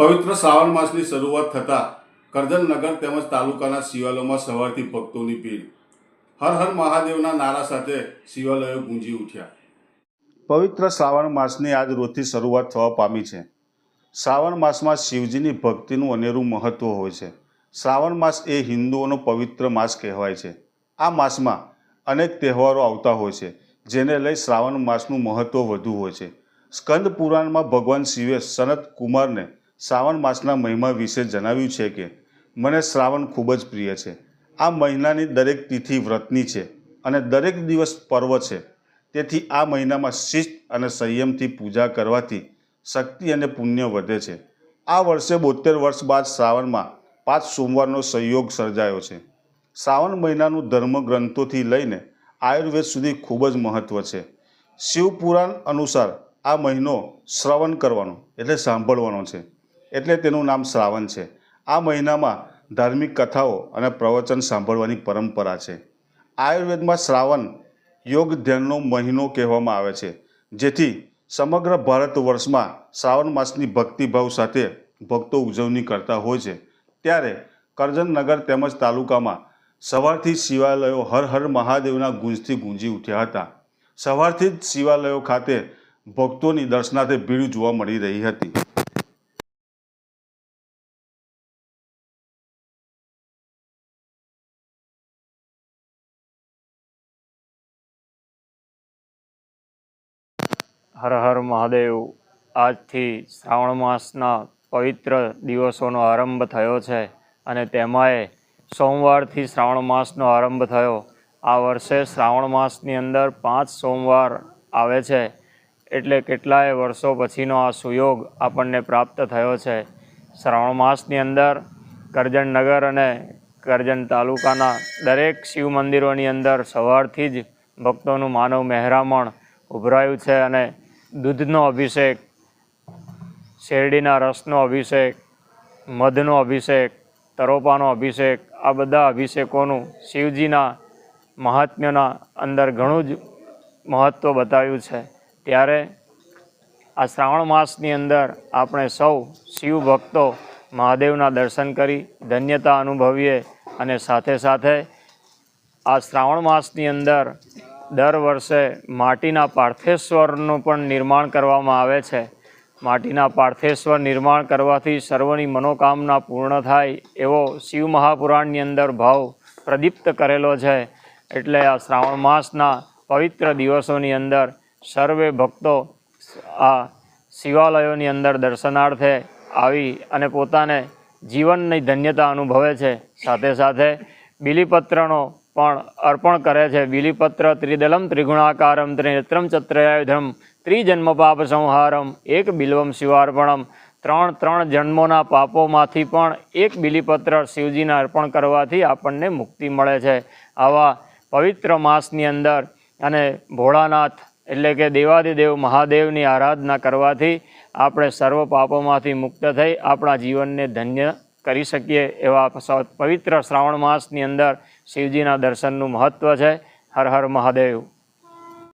પવિત્ર શ્રાવણ માસની શરૂઆત થતાં કરજણનગર તેમજ તાલુકાના શિવાલયોમાં સવારથી ભક્તોની ભીડ. હર હર મહાદેવના નારા સાથે શિવાલયો ગુંજી ઉઠ્યા. પવિત્ર શ્રાવણ માસની આજ રોજથી શરૂઆત થવા પામી છે. શ્રાવણ માસમાં શિવજીની ભક્તિનું અનેરું મહત્ત્વ હોય છે. શ્રાવણ માસ એ હિન્દુઓનો પવિત્ર માસ કહેવાય છે. આ માસમાં અનેક તહેવારો આવતા હોય છે, જેને લઈ શ્રાવણ માસનું મહત્ત્વ વધુ હોય છે. સ્કંદ પુરાણમાં ભગવાન શિવે સનત કુમારને શ્રાવણ માસના મહિમા વિશે જણાવ્યું છે કે, મને શ્રાવણ ખૂબ જ પ્રિય છે. આ મહિનાની દરેક તિથિ વ્રતની છે અને દરેક દિવસ પર્વ છે. તેથી આ મહિનામાં શિસ્ત અને સંયમથી પૂજા કરવાથી શક્તિ અને પુણ્ય વધે છે. આ વર્ષે બોતેર વર્ષ બાદ શ્રાવણમાં પાંચ સોમવારનો સંયોગ સર્જાયો છે. શ્રાવણ મહિનાનું ધર્મગ્રંથોથી લઈને આયુર્વેદ સુધી ખૂબ જ મહત્ત્વ છે. શિવપુરાણ અનુસાર આ મહિનો શ્રવણ કરવાનો, એટલે સાંભળવાનો છે. એટલે તેનું નામ શ્રાવણ છે. આ મહિનામાં ધાર્મિક કથાઓ અને પ્રવચન સાંભળવાની પરંપરા છે. આયુર્વેદમાં શ્રાવણ યોગ ધ્યાનનો મહિનો કહેવામાં આવે છે, જેથી સમગ્ર ભારત વર્ષમાં શ્રાવણ માસની ભક્તિભાવ સાથે ભક્તો ઉજવણી કરતા હોય છે. ત્યારે કરજણનગર તેમજ તાલુકામાં સવારથી શિવાલયો હર હર મહાદેવના ગુંજથી ગુંજી ઉઠ્યા હતા. સવારથી જ શિવાલયો ખાતે ભક્તોની દર્શનાર્થે ભીડ જોવા મળી રહી હતી. હર હર મહાદેવ. આજથી શ્રાવણ માસના પવિત્ર દિવસોનો આરંભ થયો છે અને તેમાંય સોમવારથી શ્રાવણ માસનો આરંભ થયો. આ વર્ષે શ્રાવણ માસની અંદર પાંચ સોમવાર આવે છે. એટલે કેટલાય વર્ષો પછીનો આ સુયોગ આપણને પ્રાપ્ત થયો છે. શ્રાવણ માસની અંદર કરજણનગર અને કરજણ તાલુકાના દરેક શિવ મંદિરોની અંદર સવારથી જ ભક્તોનું માનવ મહેરામણ ઉભરાયું છે અને દૂધનો અભિષેક, શેરડીના રસનો અભિષેક, મધનો અભિષેક, તરોપાનો અભિષેક, આ બધા અભિષેકોનું શિવજીના મહાત્મ્યના અંદર ઘણું જ મહત્ત્વ બતાવ્યું છે. ત્યારે આ શ્રાવણ માસની અંદર આપણે સૌ શિવ ભક્તો મહાદેવના દર્શન કરી ધન્યતા અનુભવીએ અને સાથે સાથે આ શ્રાવણ માસની અંદર દર વર્ષે માટીના પાર્થેશ્વરનું પણ નિર્માણ કરવામાં આવે છે. માટીના પાર્થેશ્વર નિર્માણ કરવાથી સર્વની મનોકામના પૂર્ણ થાય એવો શિવ મહાપુરાણની અંદર ભાવ પ્રદીપ્ત કરેલો છે. એટલે આ શ્રાવણ માસના પવિત્ર દિવસોની અંદર સર્વે ભક્તો આ શિવાલયોની અંદર દર્શનાર્થે આવી અને પોતાને જીવનની ધન્યતા અનુભવે છે. સાથે સાથે બિલીપત્રનો પણ અર્પણ કરે છે. બિલીપત્ર ત્રિદલમ, ત્રિગુણાકારમ, ત્રિનેત્રમ, ચત્રયાયુધમ ત્રિજન્મ પાપ સંહારમ, એક બિલ્વમ શિવાર્પણમ. ત્રણ ત્રણ જન્મોના પાપોમાંથી પણ એક બિલીપત્ર શિવજીને અર્પણ કરવાથી આપણને મુક્તિ મળે છે. આવા પવિત્ર માસની અંદર અને ભોળાનાથ એટલે કે દેવાદિદેવ મહાદેવની આરાધના કરવાથી આપણે સર્વ પાપોમાંથી મુક્ત થઈ આપણા જીવનને ધન્ય કરી શકીએ એવા પવિત્ર શ્રાવણ માસની અંદર શિવજીના દર્શનનું મહત્ત્વ છે. હર હર મહાદેવ.